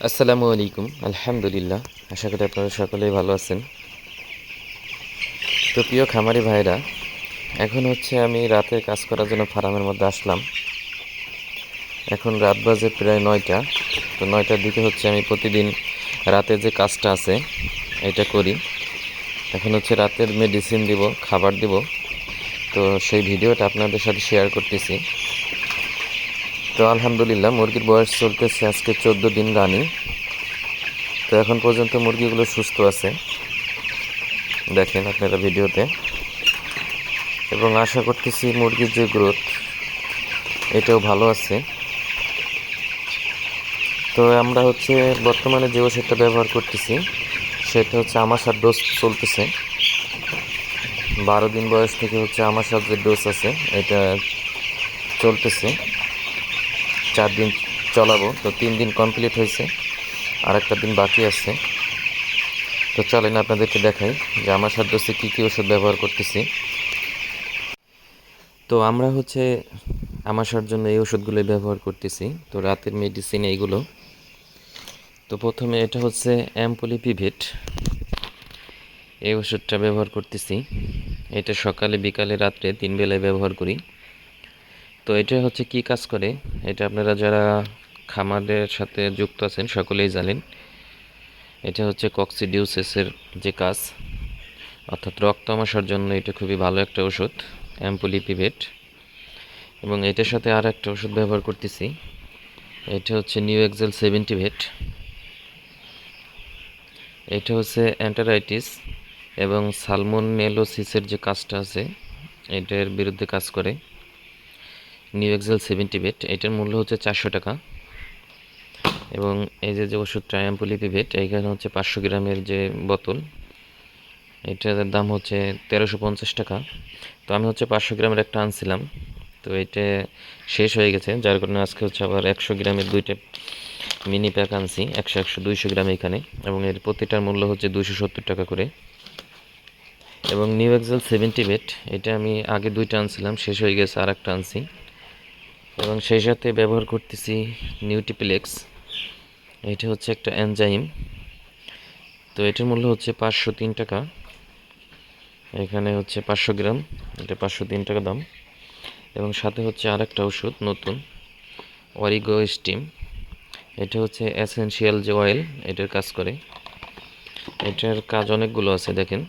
আসসালামু আলাইকুম। আলহামদুলিল্লাহ, আশা করি আপনারা সকলেই ভালো আছেন। তো প্রিয় খামারি ভাইরা এখন হচ্ছে আমি রাতে কাজ করার জন্য ফার্মের মধ্যে আসলাম। এখন রাত বাজে প্রায় নয়টা। তো নয়টার দিকে হচ্ছে আমি প্রতিদিন রাতে যে কাজটা আছে, এটা করি। এখন হচ্ছে রাতের মেডিসিন দিব, খাবার দিব। তো সেই ভিডিওটা আপনাদের সাথে শেয়ার করতেছি। তো আলহামদুলিল্লাহ, মুরগির বয়স চলতেছে আজকে চোদ্দ দিন রানি। তো এখন পর্যন্ত মুরগিগুলো সুস্থ আছে। দেখেন আপনারা ভিডিওতে। এবং আশা করতেছি মুরগির যে গ্রোথ, এটাও ভালো আছে। তো আমরা হচ্ছে বর্তমানে যে ওষুধটা ব্যবহার করতেছি, সেটা হচ্ছে আমাশার ডোজ চলতেছে। বারো দিন বয়স থেকে হচ্ছে আমাশার যে ডোজ আছে, এটা চলতেছে। চার দিন চলাবো। তো তিন দিন কমপ্লিট হয়েছে। আর একটা দিন বাকি আছে। তো চলেন আপনাদেরকে দেখাই যে আমার সাধ্যসে কী কী ওষুধ ব্যবহার করতেছি। তো আমরা হচ্ছে আমাশার জন্য এই ওষুধগুলো ব্যবহার করতেছি। তো রাতের মেডিসিন এইগুলো। তো প্রথমে এটা হচ্ছে অ্যাম্পোলিপিভেট এই ওষুধটা ব্যবহার করতেছি। এটা সকালে, বিকালে, রাত্রে তিন বেলায় ব্যবহার করি। তো এটা হচ্ছে কি কাজ করে? এটা আপনারা যারা খামারের সাথে যুক্ত আছেন, সকলেই জানেন। এটা হচ্ছে কক্সিডিউসেসের যে কাজ। অর্থাৎ রক্ত আমাশার জন্য এটা খুবই ভালো একটা ওষুধ অ্যাম্পোলিপিভেট এবং এটার সাথে আর একটা ওষুধ ব্যবহার করতেছি। এটা হচ্ছে নিউ এক্সেল সেভেন্টিভেট এটা হচ্ছে অ্যান্টারাইটিস এবং সালমোনেলোসিসের যে কাজটা আছে, এটার বিরুদ্ধে কাজ করে। নিউ এক্সেল সেভেন্টি বেট এটার মূল্য হচ্ছে চারশো টাকা। এবং এই যে যে ওষুধ ট্রায়াম্পোলিপিভেট এইখানে হচ্ছে পাঁচশো গ্রামের যে বোতল, এটার দাম হচ্ছে তেরোশো পঞ্চাশ টাকা। তো আমি হচ্ছে পাঁচশো গ্রামের একটা আনছিলাম। তো এটা শেষ হয়ে গেছে, যার কারণে আজকে হচ্ছে আবার একশো গ্রামের দুইটা মিনি প্যাক আনছি, একশো একশো, দুইশো গ্রাম এখানে। এবং এর প্রতিটার মূল্য হচ্ছে দুইশো সত্তর টাকা করে। এবং নিউ এক্সেল সেভেন্টি বেট এটা আমি আগে দুইটা আনছিলাম, শেষ হয়ে গেছে আর একটা আনছি। এবং সেই সাথে ব্যবহার করতেছি নিউটিপ্লেক্স। এটা হচ্ছে একটা এনজাইম। তো এটার মূল্য হচ্ছে পাঁচশো তিন টাকা। এখানে হচ্ছে পাঁচশো গ্রাম। এটা পাঁচশো তিন টাকা দাম। এবং সাথে হচ্ছে আরেকটা ওষুধ নতুন অরিগো স্টিম। এটা হচ্ছে অ্যাসেনশিয়াল যে অয়েল, এটার কাজ করে। এটার কাজ অনেকগুলো আছে, দেখেন।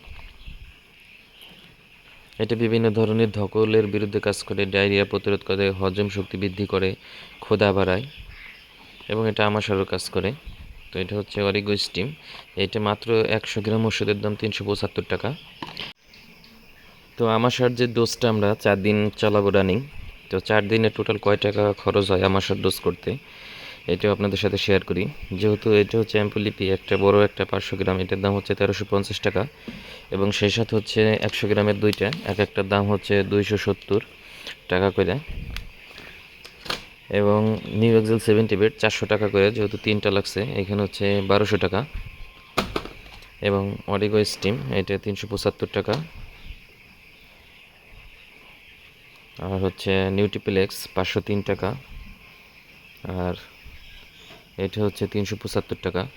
এটা বিভিন্ন ধরনের ধকলের বিরুদ্ধে কাজ করে, ডায়রিয়া প্রতিরোধ করে, হজম শক্তি বৃদ্ধি করে, ক্ষুধা বাড়ায় এবং এটা আমাশারও কাজ করে। তো এটা হচ্ছে অরিগো স্টিম এটা মাত্র একশো গ্রাম ওষুধের দাম তিনশো পঁচাত্তর টাকা। তো আমাশার যে ডোজটা আমরা চার দিন চালাবো রানিং তো চার দিনে টোটাল কয় টাকা খরচ হয় আমাশার ডোজ করতে? এটাও আপনাদের সাথে শেয়ার করি। যেহেতু এটা হচ্ছে অ্যাম্পুলিপি একটা বড় একটা পাঁচশো গ্রাম, এটার দাম হচ্ছে তেরোশো পঞ্চাশ টাকা এবং সেই সাথে হচ্ছে একশো গ্রামের দুইটা, এক একটার দাম হচ্ছে দুইশো সত্তর টাকা করে। এবং নিউ এক্সেল সেভেন্টি বেড চারশো টাকা করে, যেহেতু তিনটা লাগছে, এখানে হচ্ছে বারোশো টাকা। এবং অডিগো স্টিম এটা তিনশো পঁচাত্তর টাকা। আর হচ্ছে নিউটিপ্লেক্স পাঁচশো তিন টাকা। আর এটা হচ্ছে তিনশো পঁচাত্তর টাকা।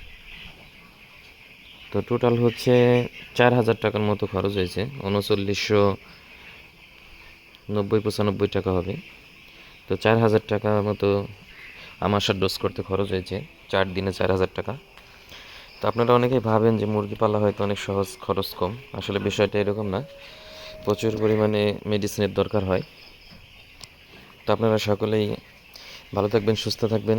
তো টোটাল হচ্ছে চার হাজার টাকার মতো খরচ হয়েছে। উনচল্লিশশো নব্বই পঁচানব্বই টাকা হবে। তো চার হাজার টাকা মতো আমাশার ডোজ করতে খরচ হয়েছে। চার দিনে চার হাজার টাকা। তো আপনারা অনেকেই ভাবেন যে মুরগি পালা হয়তো অনেক সহজ, খরচ কম। আসলে বিষয়টা এরকম না। প্রচুর পরিমাণে মেডিসিনের দরকার হয়। তো আপনারা সকলেই ভালো থাকবেন, সুস্থ থাকবেন।